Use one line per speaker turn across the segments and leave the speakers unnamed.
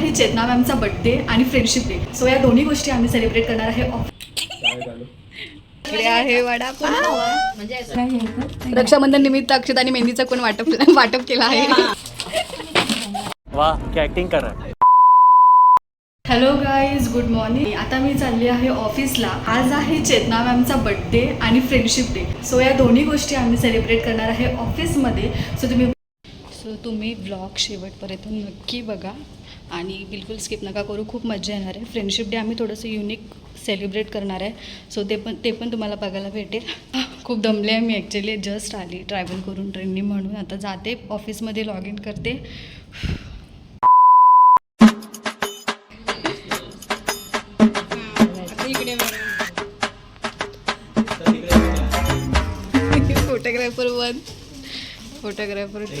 आहे चेतना मॅमचा बर्थडे आणि फ्रेंडशिप डे सो या दोन्ही गोष्टी आम्ही सेलिब्रेट करणार आहे. इकडे आहे वडापाव. रक्षाबंधन निमित्त अक्षताने मेहंदीचं कोण वाटप वाटप केलं आहे?
वाह क्या ऍक्टिंग कर रहा है?
हॅलो गाईज गुड मॉर्निंग आता मी चालली आहे ऑफिसला आज आहे चेतना मॅमचा बर्थडे आणि फ्रेंडशिप डे सो या दोन्ही गोष्टी आम्ही सेलिब्रेट करणार आहे ऑफिसमध्ये सो तुम्ही सो तुम्ही ब्लॉग शेवटपर्यंत नक्की बघा. आणि बिलकुल स्किप नका करू. खूप मजा येणार आहे. फ्रेंडशिप डे आम्ही थोडंसं युनिक सेलिब्रेट करणार आहे. सो ते पण ते पण तुम्हाला बघायला भेटेल. खूप दमले आहे मी ॲक्च्युली जस्ट आली ट्रॅव्हल करून ट्रेननी म्हणून. आता जाते ऑफिसमध्ये लॉग इन करते. फोटोग्राफर वन फोटोग्राफर टू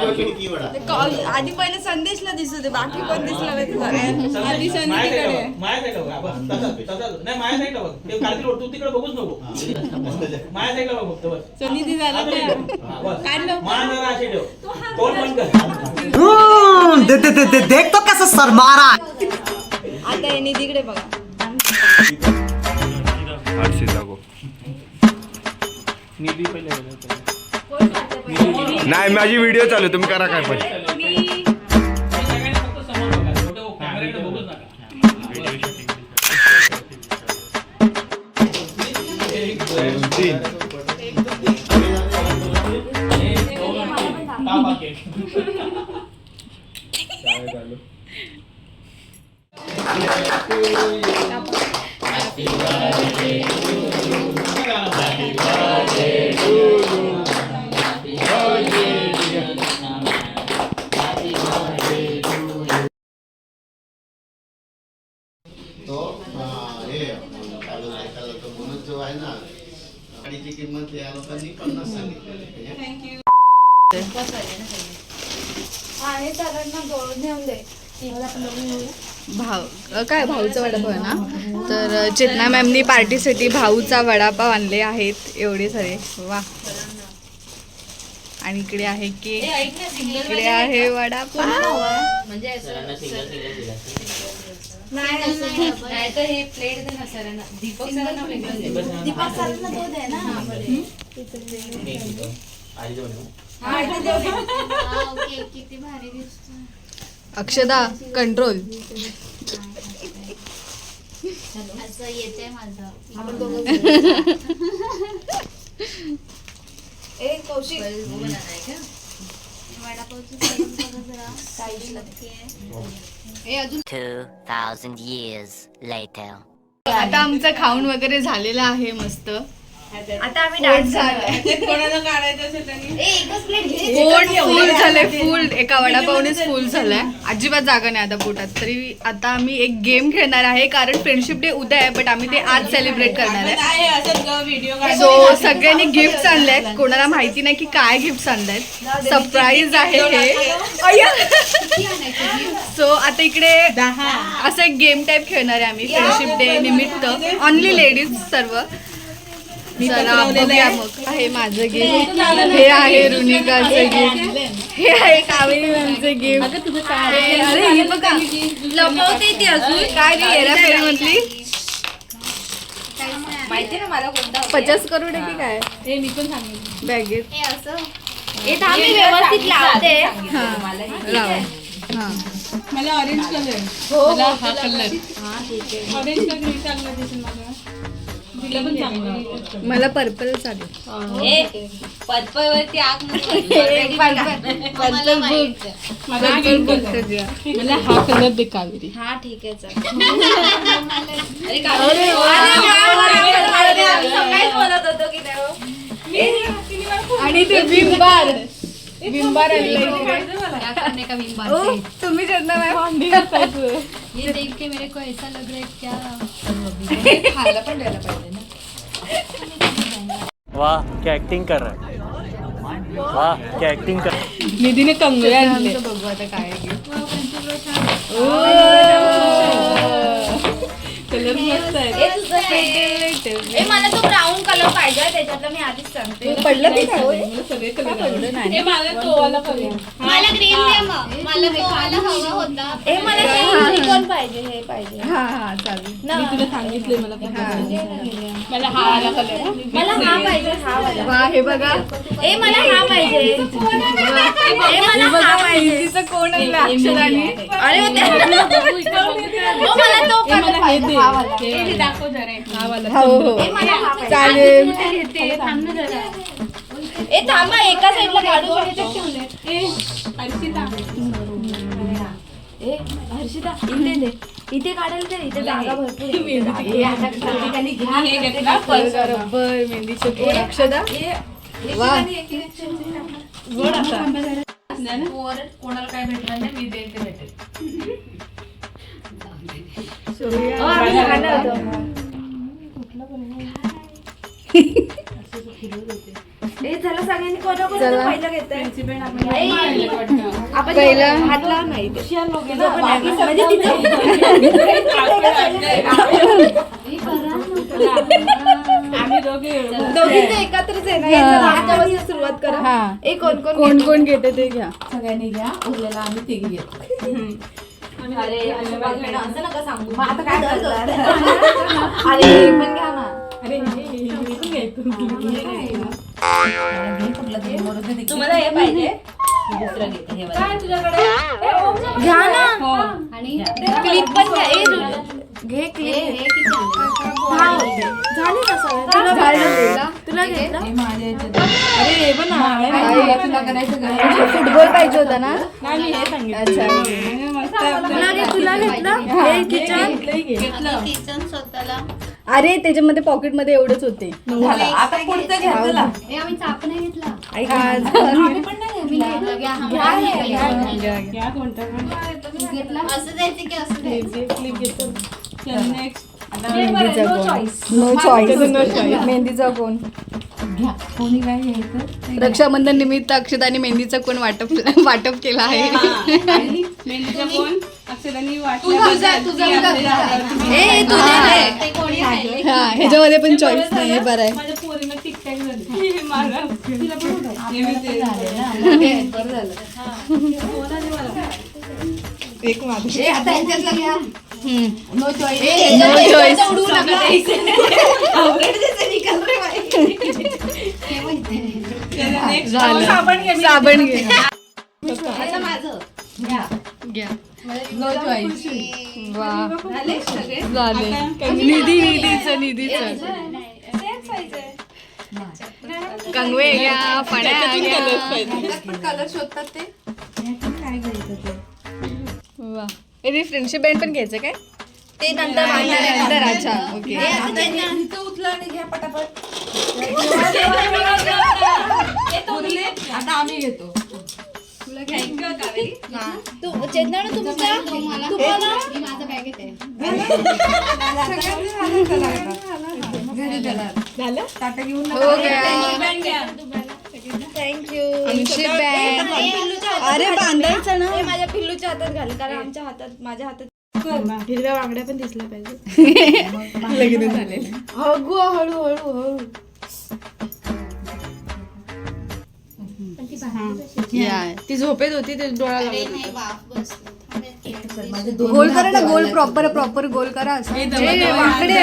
आधी पहिले संदेशला दिसत होते बाकी कोण दिसलं नाही आधी
साईडला बघ ते वर, तू तिकडे बघूच नको. माझ्या साईडला बघ फक्त बस.
सनी ती झालं
असं
काय
ठेव. हा, बस.
काढलं.
मान जरा अशी ठेव. तोंड बंद कर.
हम्म, दे, दे, दे, दे, देख तो कैसा सर मारा
आता यांनी तिकडे बघा.
नीली पहिले
नाही माझी व्हिडिओ चालू तुम्ही करा काय पण.
भाऊ काय भाऊचा वडापाव आहे ना? तर चेतना मॅमनी पार्टीसाठी भाऊचा वडापाव आणले आहेत. एवढे सारे. वा. आणि इकडे आहे केक. इकडे आहे वडापाव.
नाही तर हे प्लेट दे ना सरांना. दीपक सरांना वेगळं दीपक सरांना तो दे. ना.
किती भारी दिसतो
अक्षदा कंट्रोल
असं येते माझं.
ए कौशिक.
वडापावची परंपरा जरा. काही लागते
2,000 years later.
आता आमचं खाऊन वगैरे झालेलं आहे मस्त.
आता आम्ही. कोणाला काढायचं असेल
पोट फुल झालंय फुल एका वडापावनेच फुल झालाय. अजिबात जागा नाही आता पोटात. तरी आता आम्ही एक गेम खेळणार आहे कारण फ्रेंडशिप डे उद्या आहे बट आम्ही ते आज सेलिब्रेट करणार आहे. सो सगळ्यांनी गिफ्ट आणलेत कोणाला माहिती नाही की काय गिफ्ट आणलेत सरप्राईज आहे हे. सो आता इकडे असं एक गेम टाईप खेळणार आहे आम्ही फ्रेंडशिप डे निमित्त. ऑनली लेडीज सर्व. चला बघूया मग. आहे माझं गिफ्ट हे आहे रुनिकाचं गिफ्ट हे आहे कावेरी मॅमचं गिफ्ट हे बघा.
लपवते ती अजून.
काय रे येरा फेरी म्हटली
माहिती ना मला कोणता
पचास करोड आहे की काय? हे. मी पण सांगेन. बॅगेत
हे असं?
हे थांब मी व्यवस्थित लावते.
हा. लावा. हा.
मला ऑरेंज कलर हो मला हा कलर ऑरेंज कलर चांगला दिसेल मला तिला पण चांगला
मला पर्पल चालेल.
पर्पल वरती आग
माहीत
पर्पल
मला हा कलर दे कावेरी.
हा ठीक आहे चल.
सकाळीच बोलत होतो की नाही
आणि ते बिंबार बिंबार आणलंय तुम्ही चंदा मॅम?
ये देख के मेरे को ऐसा लग रहा है क्या खायला पण द्यायला पाहिजे ना।
वाह क्या एक्टिंग कर रहा है? वाह क्या एक्टिंग कर
निधीने कंगवे आणले
बघू आता काय.
कलर मस्त आहे
ए मला तो ब्राऊन कलर पाहिजे त्याच्यातलं मी आधीच सांगते.
पडलं की काय
मला सगळे कलर ए मला तो वाला कलर
मला ग्रीन मला तो वाला हवा होता. ए मला पाहिजे हे पाहिजे.
हा हा चालेल.
मी तुला सांगितले मला. मला हा वाला कलर.
मला हा पाहिजे हा वाला.
वा हे बघा.
ए मला हा पाहिजे. ए मला हा पाहिजे.
तिचं कोण आहे अक्षराने.
अरे हो त्या- हो, मला तो
मला
कलर
हे
पाहिजे.
दे.
हा वाला.
हे दाखव जरा. हा वाला.
हो हो
ए मला हा पाहिजे
चालेल
ए थांबा एका साईडला काढू शकते
ए
ए हर्षिता इथे दे. इथे काढायला दे इथे जागा भरपूर आहे. ए, आता घ्या.
हे गोड असा
कोणाला काय भेटणार नाही मी देईल ते भेटेल ए चला सगळ्यांनी कोणा कोणाला पहिलं घेतोय आपण
पहिला.
हातला नाही म्हणजे तिचं
आम्ही दोघे
दोघींचं एकत्रच आहे ना? हातापासून सुरुवात करा.
हा.
ए कोण कोण
कोण कोण घेते ते घ्या.
सगळ्यांनी घ्या. उरलेला आम्ही तिघी घेतो. अरे असं नका सांगू. आता काय अरे हे पण घ्या ना.
अरे हे- हे- हे
हे काय तुझ्याकडे? घ्या ना. आणि क्लिप पण घ्या. ए घे क्लिप. हा झाले का तुला भेटलं? तुला घेतलं
हे
फुटबॉल पाहिजे होता ना?
हे.
तुला घे तुला घेतलं? हे किचन?
घेतलं.
किचन स्वतःला
अरे त्याच्यामध्ये पॉकेटमध्ये एवढंच होते.
आता पुढचं घ्या चला ए आम्ही चाप नाही घेतला. आम्ही पण नाही घेतला. घ्या घ्या
या कोणता पण
घेतला? असं द्यायचं की असं द्यायचं?
क्लिप घेतो. चल नेक्स्ट
मेहंदीचा कोण नो चॉईस मेहंदीचा कोण
घ्या. कोणी काय घ्यायचं
रक्षाबंधन निमित्त अक्षताने मेहंदीचा कोण वाटप वाटप केला आहे.
मेहंदीचा कोण अक्षरांनी
हा ह्याच्यामध्ये पण चॉईस नाही बरं आहे.
माझ्या पोरीनं टिकटॅक झाली मला तिला पण होता. हे मी ते-
एक
आता घ्या नो चॉईस.
साबण घे.
साबण घे.
घ्या.
घ्या.
नो चॉईस
वा.
झाले सगळे?
झाले. निधी निधीचं निधीचं. कंगवे घ्या फड्या
कलर शोधतात ते. काय घ्यायचं ते?
वा. फ्रेंडशिप बँड पण घ्यायचं काय?
ते नंतर
नंतर अच्छा ओके.
उचला आणि घ्या पटापट.
आता आम्ही घेतो.
तू चेतना तुमचा तुम्हाला. माझा बॅग येते
हो गया.
थँक्यू
बँड अरे बांधायचं ना.
हे माझ्या पिल्लूच्या हातात घाल कारण आमच्या हातात माझ्या हातात हिरव्या बांगड्या पण दिसल्या पाहिजे
लग्न झालेलं.
हळू हळू हळू.
ती झोपेत होती ते डोळा लागत गोल करा ना. गोल प्रॉपर प्रॉपर गोल करा असं. ए, वाकडे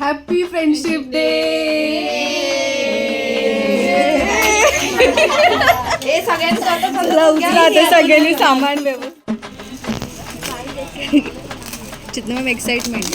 हॅपी फ्रेंडशिप डे
हे
आता सगळ्यांनी सामान व्यवस्थित. एक्साइटमेंट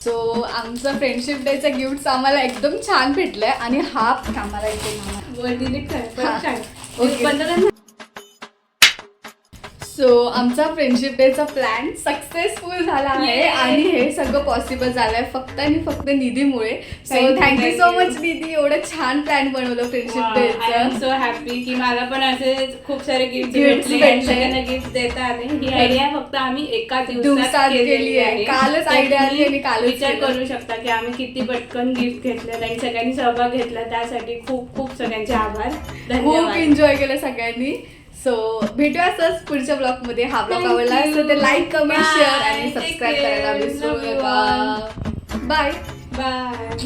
सो आमचं फ्रेंडशिप डेचं गिफ्ट आम्हाला एकदम छान भेटलंय आणि हा आम्हाला इथे
वर कर
सो आमचा फ्रेंडशिप डेचा प्लॅन सक्सेसफुल झाला आहे! आणि हे सगळं पॉसिबल झालंय फक्त आणि फक्त निधीमुळे. So thank you so. Much Nidhi. एवढं छान प्लॅन बनवलं फ्रेंडशिप डेचं
सो हॅपी की मला पण असे खूप सारे गिफ्ट
Gifts
भेटले.
भेटले.
आणि सगळ्यांना गिफ्ट देता आले. ही आयडिया फक्त आम्ही एका
दिवसात केली आहे.
आहे.
कालच idea आली आणि कालच
विचार
केलं.
करू शकता की आम्ही किती पटकन गिफ्ट घेतलं आणि सगळ्यांनी सहभाग घेतला. त्यासाठी खूप खूप सगळ्यांचे आभार.
खूप एन्जॉय केलं सगळ्यांनी. सो भेटूया असंच पुढच्या ब्लॉगमध्ये हा ब्लॉग आवडला. असेल तर लाईक कमेंट. शेअर आणि सबस्क्राईब. करायला विसरू नका बाय
बाय